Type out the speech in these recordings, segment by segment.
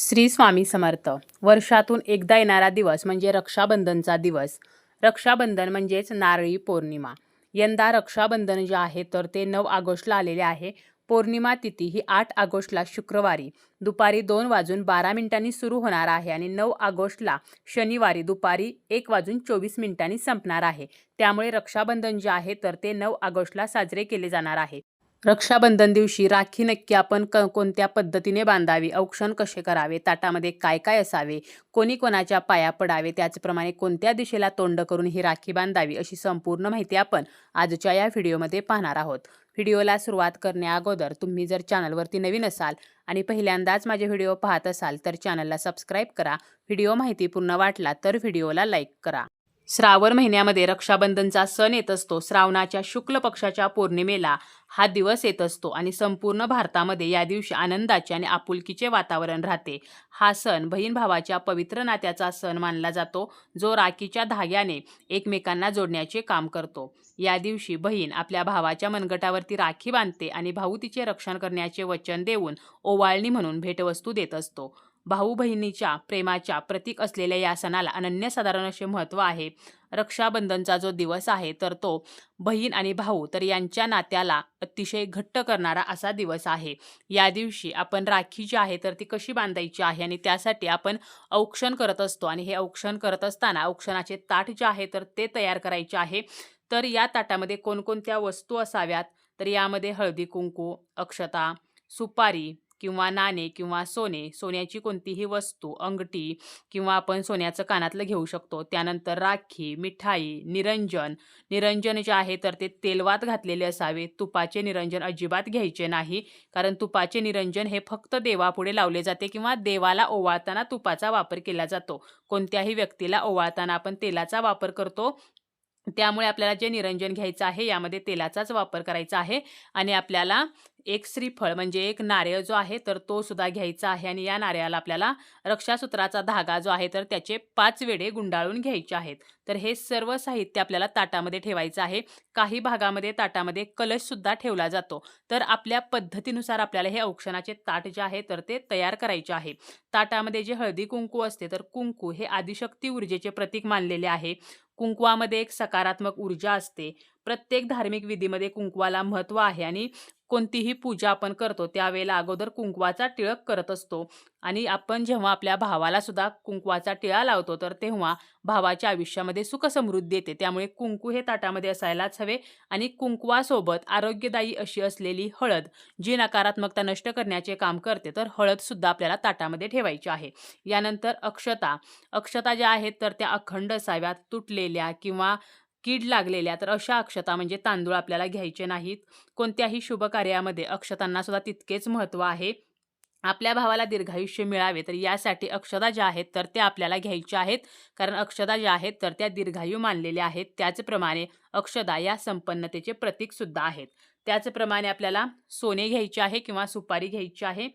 श्री स्वामी समर्थ. वर्षातून एकदा येणारा दिवस म्हणजे रक्षाबंधनचा दिवस. रक्षाबंधन म्हणजेच नारळी पौर्णिमा. यंदा रक्षाबंधन जे आहे तर ते नऊ ऑगस्टला आलेले आहे. पौर्णिमा तिथी ही आठ ऑगस्टला शुक्रवारी दुपारी दोन वाजून बारा मिनिटांनी सुरू होणार आहे आणि नऊ ऑगस्टला शनिवारी दुपारी एक वाजून चोवीस मिनिटांनी संपणार आहे. त्यामुळे रक्षाबंधन जे आहे तर ते नऊ ऑगस्टला साजरे केले जाणार आहे. रक्षाबंधन दिवशी राखी नक्की आपण क कोणत्या पद्धतीने बांधावी? औक्षण कसे करावे? ताटामध्ये काय काय असावे? कोणी कोणाच्या पाया पडावे? त्याचप्रमाणे कोणत्या दिशेला तोंड करून ही राखी बांधावी? अशी संपूर्ण माहिती आपण आजच्या या व्हिडिओमध्ये पाहणार आहोत. व्हिडिओला सुरुवात करण्याअगोदर तुम्ही जर चॅनलवरती नवीन असाल आणि पहिल्यांदाच माझे व्हिडिओ पाहत असाल तर चॅनलला सबस्क्राईब करा. व्हिडिओ माहितीपूर्ण वाटला तर व्हिडिओला लाईक करा. श्रावण महिन्यामध्ये रक्षाबंधनचा सण येत असतो. श्रावणाच्या शुक्ल पक्षाच्या पौर्णिमेला हा दिवस येत असतो आणि संपूर्ण भारतामध्ये या दिवशी आनंदाचे आणि आपुलकीचे वातावरण राहते. हा सण बहीण भावाच्या पवित्र नात्याचा सण मानला जातो जो राखीच्या धाग्याने एकमेकांना जोडण्याचे काम करतो. या दिवशी बहीण आपल्या भावाच्या मनगटावरती राखी बांधते आणि भाऊ तिचे रक्षण करण्याचे वचन देऊन ओवाळणी म्हणून भेटवस्तू देत असतो. भाऊ बहिणीच्या प्रेमाच्या प्रतीक असलेल्या या सणाला अनन्यसाधारण असे महत्त्व आहे. रक्षाबंधनचा जो दिवस आहे तर तो बहीण आणि भाऊ तर यांच्या नात्याला अतिशय घट्ट करणारा असा दिवस आहे. या दिवशी आपण राखी जी आहे तर ती कशी बांधायची आहे आणि त्यासाठी आपण औक्षण करत असतो आणि हे औक्षण करत असताना औक्षणाचे ताट जे आहे तर ते तयार करायचे आहे. तर या ताटामध्ये कोणकोणत्या वस्तू असाव्यात? तर यामध्ये हळदी कुंकू अक्षता सुपारी किंवा नाणे किंवा सोने सोन्याची कोणतीही वस्तू अंगठी किंवा आपण सोन्याचं कानातलं घेऊ शकतो. त्यानंतर राखी मिठाई निरंजन. निरंजन जे आहे तर ते तेलवात घातलेले असावे. तुपाचे निरंजन अजिबात घ्यायचे नाही कारण तुपाचे निरंजन हे फक्त देवापुढे लावले जाते किंवा देवाला ओवाळताना तुपाचा वापर केला जातो. कोणत्याही व्यक्तीला ओवाळताना आपण तेलाचा वापर करतो त्यामुळे आपल्याला जे निरंजन घ्यायचं आहे यामध्ये तेलाचाच वापर करायचा आहे आणि आपल्याला एक श्रीफळ म्हणजे एक नारळ जो आहे तर तो सुद्धा घ्यायचा आहे आणि या नारळाला आपल्याला रक्षासूत्राचा धागा जो आहे तर त्याचे पाच वेडे गुंडाळून घ्यायचे आहेत. तर हे सर्व साहित्य आपल्याला ताटामध्ये ठेवायचं आहे. काही भागामध्ये ताटामध्ये कलशसुद्धा ठेवला जातो. तर आपल्या पद्धतीनुसार आपल्याला हे औक्षणाचे ताट जे आहे तर ते तयार करायचे आहे. ताटामध्ये जे हळदी कुंकू असते तर कुंकू हे आदिशक्ती ऊर्जेचे प्रतीक मानलेले आहे. कुंकवामध्ये एक सकारात्मक ऊर्जा असते. प्रत्येक धार्मिक विधीमध्ये कुंकवाला महत्त्व आहे आणि कोणतीही पूजा आपण करतो त्यावेळेला अगोदर कुंकवाचा टिळक करत असतो. आणि आपण जेव्हा आपल्या भावाला सुद्धा कुंकवाचा टिळा लावतो तर तेव्हा भावाच्या आयुष्यामध्ये सुखसमृद्धी येते. त्यामुळे कुंकू हे ताटामध्ये असायलाच हवे आणि कुंकवासोबत आरोग्यदायी अशी असलेली हळद जी नकारात्मकता नष्ट करण्याचे काम करते तर हळदसुद्धा आपल्याला ताटामध्ये ठेवायची आहे. यानंतर अक्षता. अक्षता ज्या आहेत तर त्या अखंड असाव्यात. तुटलेल्या किंवा कीड लागलेल्या तर अशा अक्षता म्हणजे तांदूळ आपल्याला घ्यायचे नाहीत. कोणत्याही शुभ कार्यामध्ये अक्षतांना सुद्धा तितकेच महत्त्व आहे. आपल्या भावाला दीर्घायुष्य मिळावे तर यासाठी अक्षता ज्या आहेत तर त्या आपल्याला घ्यायच्या आहेत. कारण अक्षता ज्या आहेत तर त्या दीर्घायू मानलेल्या आहेत. त्याचप्रमाणे अक्षता या संपन्नतेचे प्रतीकसुद्धा आहेत. त्याचप्रमाणे आपल्याला सोने घ्यायचे आहे किंवा सुपारी घ्यायची आहे.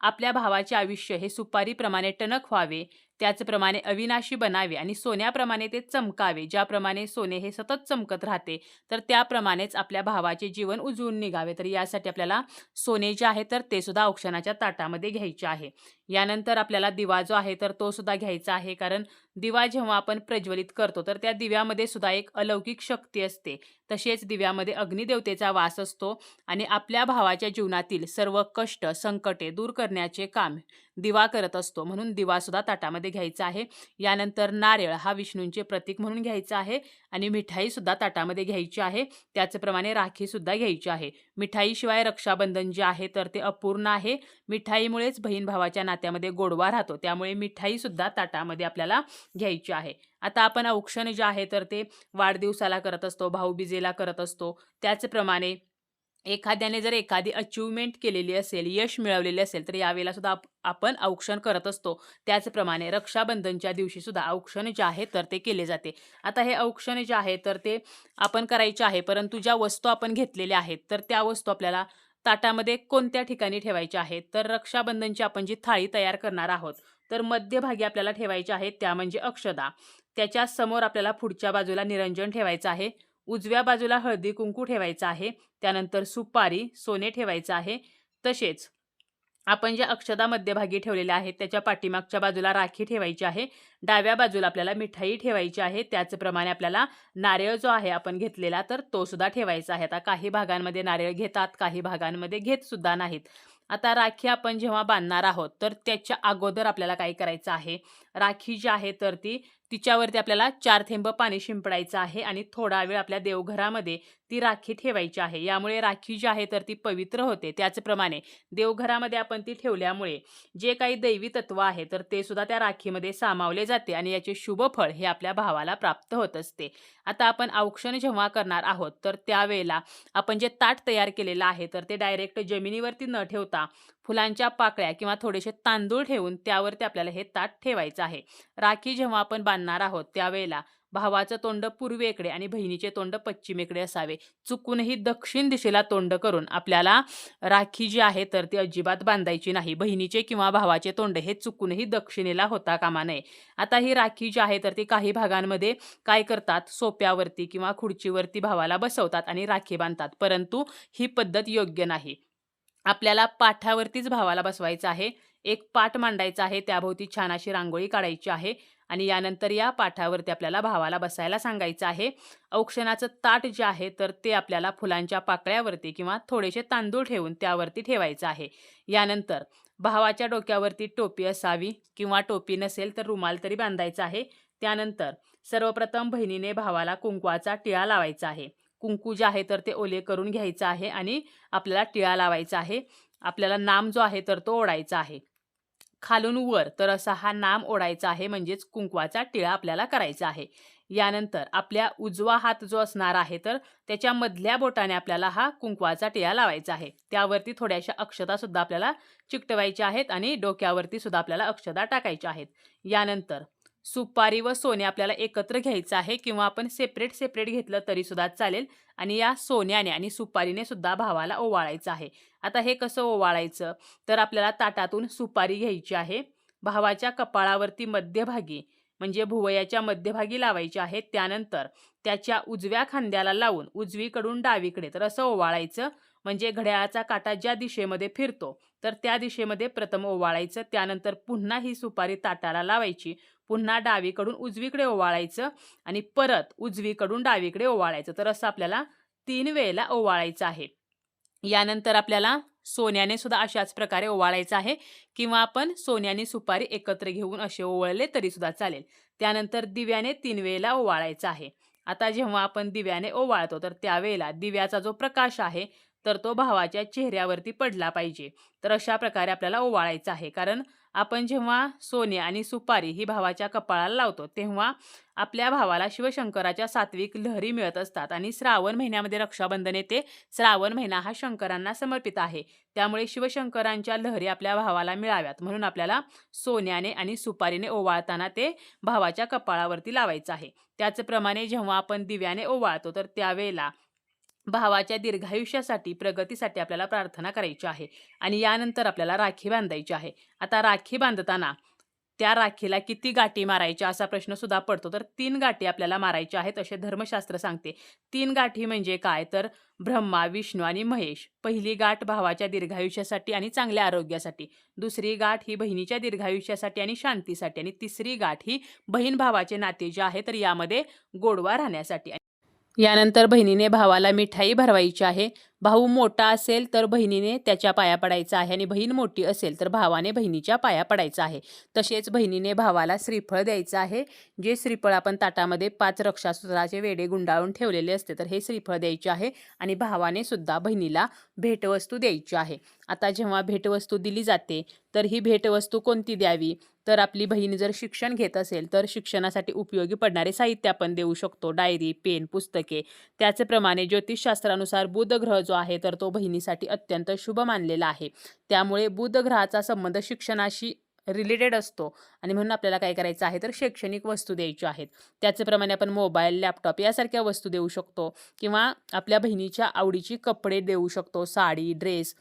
आपल्या भावाचे आयुष्य हे सुपारीप्रमाणे टणक व्हावे. त्याचप्रमाणे अविनाशी बनावे आणि सोन्याप्रमाणे ते चमकावे. ज्याप्रमाणे सोने हे सतत चमकत राहते तर त्याप्रमाणेच आपल्या भावाचे जीवन उजळून निघावे. तर यासाठी आपल्याला सोने जे आहे तर ते सुद्धा औक्षणाच्या ताटामध्ये घ्यायचे आहे. यानंतर आपल्याला दिवा जो आहे तर तो सुद्धा घ्यायचा आहे. कारण दिवा जेव्हा आपण प्रज्वलित करतो तर त्या दिव्यामध्ये सुद्धा एक अलौकिक शक्ती असते. तसेच दिव्यामध्ये अग्निदेवतेचा वास असतो आणि आपल्या भावाच्या जीवनातील सर्व कष्ट संकटे दूर करण्याचे काम दिवा करत असतो. म्हणून दिवासुद्धा ताटामध्ये घ्यायचा आहे. यानंतर नारळ हा विष्णूंचे प्रतीक म्हणून घ्यायचा आहे आणि मिठाईसुद्धा ताटामध्ये घ्यायची आहे. त्याचप्रमाणे राखीसुद्धा घ्यायची आहे. मिठाईशिवाय रक्षाबंधन जे आहे तर ते अपूर्ण आहे. मिठाईमुळेच बहीण भावाच्या नात्यामध्ये गोडवा राहतो. त्यामुळे मिठाईसुद्धा ताटामध्ये आपल्याला घ्यायची आहे. आता आपण औक्षण जे आहे तर ते वाढदिवसाला करत असतो भाऊबीजेला करत असतो. त्याचप्रमाणे एखाद्याने जर एखादी अचिव्हमेंट केलेली असेल यश मिळवलेले असेल तर यावेळेला सुद्धा आप आपण औक्षण करत असतो. त्याचप्रमाणे रक्षाबंधनच्या दिवशी सुद्धा औक्षण जे आहे तर ते केले जाते. आता हे औक्षण जे आहे तर ते आपण करायचे आहे परंतु ज्या वस्तू आपण घेतलेल्या आहेत तर त्या वस्तू आपल्याला ताटामध्ये कोणत्या ठिकाणी ठेवायच्या आहेत तर रक्षाबंधनची आपण जी थाळी तयार करणार आहोत तर मध्यभागी आपल्याला ठेवायच्या आहेत त्या म्हणजे अक्षदा. त्याच्यासमोर आपल्याला पुढच्या बाजूला निरंजन ठेवायचं आहे. उजव्या बाजूला हळदी कुंकू ठेवायचं आहे त्यानंतर सुपारी सोने ठेवायचं आहे तसेच आपण ज्या अक्षदा मध्यभागी ठेवलेल्या आहेत त्याच्या पाठीमागच्या बाजूला राखी ठेवायची आहे डाव्या बाजूला आपल्याला मिठाई ठेवायची आहे त्याचप्रमाणे आपल्याला नारळ जो आहे आपण घेतलेला तर तो सुद्धा ठेवायचा आहे. आता काही भागांमध्ये नारळ घेतात काही भागांमध्ये घेत सुद्धा नाहीत. आता राखी आपण जेव्हा बांधणार आहोत तर त्याच्या अगोदर आपल्याला काय करायचं आहे? राखी जी आहे तर ती तिच्यावरती आपल्याला चार थेंब पाणी शिंपडायचं आहे आणि थोडा वेळ आपल्या देवघरामध्ये ती राखी ठेवायची आहे. यामुळे राखी जी आहे तर ती पवित्र होते. त्याचप्रमाणे देवघरामध्ये आपण ती ठेवल्यामुळे जे काही दैवी तत्व आहे तर ते सुद्धा त्या राखीमध्ये सामावले जाते आणि याचे शुभ फळ हे आपल्या भावाला प्राप्त होत असते. आता आपण औक्षण जेव्हा करणार आहोत तर त्यावेळेला आपण जे ताट तयार केलेलं आहे तर ते डायरेक्ट जमिनीवरती न ठेवता फुलांच्या पाकळ्या किंवा थोडेसे तांदूळ ठेवून त्यावरती आपल्याला हे ताट ठेवायचं आहे. राखी जेव्हा आपण बांधणार आहोत त्यावेळेला भावाचं तोंड पूर्वेकडे आणि बहिणीचे तोंड पश्चिमेकडे असावे. चुकूनही दक्षिण दिशेला तोंड करून आपल्याला राखी जी आहे तर ती अजिबात बांधायची नाही. बहिणीचे किंवा भावाचे तोंड हे चुकूनही दक्षिणेला होता कामा नये. आता ही राखी जी आहे तर ती काही भागांमध्ये काय करतात? सोप्यावरती किंवा खुर्चीवरती भावाला बसवतात आणि राखी बांधतात. परंतु ही पद्धत योग्य नाही. आपल्याला पाठावरतीच भावाला बसवायचं आहे. एक पाठ मांडायचा आहे. त्याभोवती छान अशी रांगोळी काढायची आहे. आणि यानंतर या पाठावरती आपल्याला भावाला बसायला सांगायचं आहे. औक्षणाचं ताट जे आहे तर ते आपल्याला फुलांच्या पाकळ्यावरती किंवा थोडेसे तांदूळ ठेवून त्यावरती ठेवायचं आहे. यानंतर भावाच्या डोक्यावरती टोपी असावी किंवा टोपी नसेल तर रुमाल तरी बांधायचा आहे. त्यानंतर सर्वप्रथम बहिणीने भावाला कुंकवाचा टिळा लावायचा आहे. कुंकू जे आहे तर ते ओले करून घ्यायचं आहे आणि आपल्याला टिळा लावायचा आहे. आपल्याला नाम जो आहे तर तो ओढायचा आहे. खालून वर. तर असा हा नाम ओढायचा आहे. म्हणजेच कुंकवाचा टिळा आपल्याला करायचा आहे. यानंतर आपल्या उजवा हात जो असणार आहे तर त्याच्या मधल्या बोटाने आपल्याला हा कुंकवाचा टिळा लावायचा आहे. त्यावरती थोड्याशा अक्षता सुद्धा आपल्याला चिकटवायच्या आहेत आणि डोक्यावरती सुद्धा आपल्याला अक्षता टाकायच्या आहेत. यानंतर सुपारी व सोने आपल्याला एकत्र घ्यायचं आहे किंवा आपण सेपरेट सेपरेट घेतलं तरी सुद्धा चालेल. आणि या सोन्याने आणि सुपारीने सुद्धा भावाला ओवाळायचं आहे. आता हे कसं ओवाळायचं? तर आपल्याला ताटातून सुपारी घ्यायची आहे. भावाच्या कपाळावरती मध्यभागी म्हणजे भुवयाच्या मध्यभागी लावायची आहे. त्यानंतर त्याच्या उजव्या खांद्याला लावून उजवीकडून डावीकडे तर असं ओवाळायचं. म्हणजे घड्याळाचा काटा ज्या दिशेमध्ये फिरतो तर त्या दिशेमध्ये प्रथम ओवाळायचं. त्यानंतर पुन्हा ही सुपारी ताटाला लावायची. पुन्हा डावीकडून उजवीकडे ओवाळायचं आणि परत उजवीकडून डावीकडे ओवाळायचं. तर असं आपल्याला तीन वेळेला ओवाळायचं आहे. यानंतर आपल्याला सोन्याने सुद्धा अशाच प्रकारे ओवाळायचं आहे. किंवा आपण सोन्याने सुपारी एकत्र घेऊन असे ओवळले तरी सुद्धा चालेल. त्यानंतर दिव्याने तीन वेळेला ओवाळायचं आहे. आता जेव्हा आपण दिव्याने ओवाळतो तर त्यावेळेला दिव्याचा जो प्रकाश आहे तर तो भावाच्या चेहऱ्यावरती पडला पाहिजे. तर अशा प्रकारे आपल्याला ओवाळायचं आहे. कारण आपण जेव्हा सोने आणि सुपारी ही भावाच्या कपाळाला लावतो तेव्हा आपल्या भावाला शिवशंकराच्या सात्विक लहरी मिळत असतात आणि श्रावण महिन्यामध्ये रक्षाबंधन येते. श्रावण महिना हा शंकरांना समर्पित आहे. त्यामुळे शिवशंकरांच्या लहरी आपल्या भावाला मिळाव्यात. म्हणून आपल्याला सोन्याने आणि सुपारीने ओवाळताना ते भावाच्या कपाळावरती लावायचं आहे. त्याचप्रमाणे जेव्हा आपण दिव्याने ओवाळतो तर त्यावेळेला भावाच्या दीर्घायुष्यासाठी प्रगतीसाठी आपल्याला प्रार्थना करायची आहे आणि यानंतर आपल्याला राखी बांधायची आहे. आता राखी बांधताना त्या राखीला किती गाठी मारायच्या असा प्रश्न सुद्धा पडतो. तर तीन गाठी आपल्याला मारायच्या आहेत असे धर्मशास्त्र सांगते. तीन गाठी म्हणजे काय? तर ब्रह्मा विष्णू आणि महेश. पहिली गाठ भावाच्या दीर्घायुष्यासाठी आणि चांगल्या आरोग्यासाठी. दुसरी गाठ ही बहिणीच्या दीर्घायुष्यासाठी आणि शांतीसाठी. आणि तिसरी गाठ ही बहीण भावाचे नाते जे आहे तर यामध्ये गोडवा राहण्यासाठी. यानंतर बहिणीने भावाला मिठाई भरवायची आहे. भाऊ मोठा असेल तर बहिणीने त्याच्या पाया पडायचा आहे आणि बहीण मोठी असेल तर भावाने बहिणीच्या पाया पडायचा आहे. तसेच बहिणीने भावाला श्रीफळ द्यायचं आहे. जे श्रीफळ आपण ताटामध्ये पाच रक्षासूत्राचे वेडे गुंडाळून ठेवलेले असते तर हे श्रीफळ द्यायचे आहे आणि भावाने सुद्धा बहिणीला भेटवस्तू द्यायची आहे. आता जेव्हा भेटवस्तू दिली जाते तर ही भेटवस्तू कोणती द्यावी? तर आपली बहीण जर शिक्षण घेत असेल तर शिक्षणासाठी उपयोगी पडणारे साहित्य आपण देऊ शकतो. डायरी पेन पुस्तके त्याचप्रमाणे ज्योतिषशास्त्रानुसार बुध ग्रह जो आहे तर तो बहिणीसाठी अत्यंत शुभ मानलेला आहे. त्यामुळे बुध ग्रहाचा संबंध शिक्षणाशी रिलेटेड असतो. आणि म्हणून आपल्याला काय करायचं आहे तर शैक्षणिक वस्तू द्यायच्या आहेत. त्याचप्रमाणे आपण मोबाईल लॅपटॉप यासारख्या वस्तू देऊ शकतो. किंवा आपल्या बहिणीच्या आवडीची कपडे देऊ शकतो साडी ड्रेस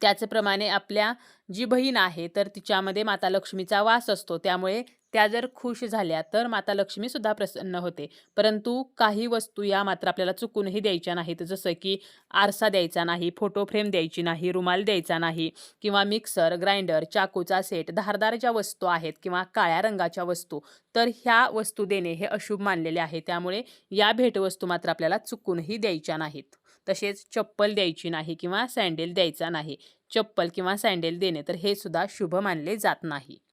त्याचप्रमाणे आपल्या जी बहीण आहे तर तिच्यामध्ये माता लक्ष्मीचा वास असतो. त्यामुळे त्या जर खुश झाल्या तर माता लक्ष्मीसुद्धा प्रसन्न होते. परंतु काही वस्तू या मात्र आपल्याला चुकूनही द्यायच्या नाहीत. जसं की आरसा द्यायचा नाही फोटो फ्रेम द्यायची नाही रुमाल द्यायचा नाही किंवा मिक्सर ग्राइंडर चाकूचा सेट धारदार ज्या वस्तू आहेत किंवा काळ्या रंगाच्या वस्तू तर ह्या वस्तू देणे हे अशुभ मानलेले आहे. त्यामुळे या भेटवस्तू मात्र आपल्याला चुकूनही द्यायच्या नाहीत. तसेच चप्पल द्यायची नाही किंवा सँडेल द्यायचा नाही. चप्पल किंवा सँडेल देणे तर हे सुद्धा शुभ मानले जात नाही.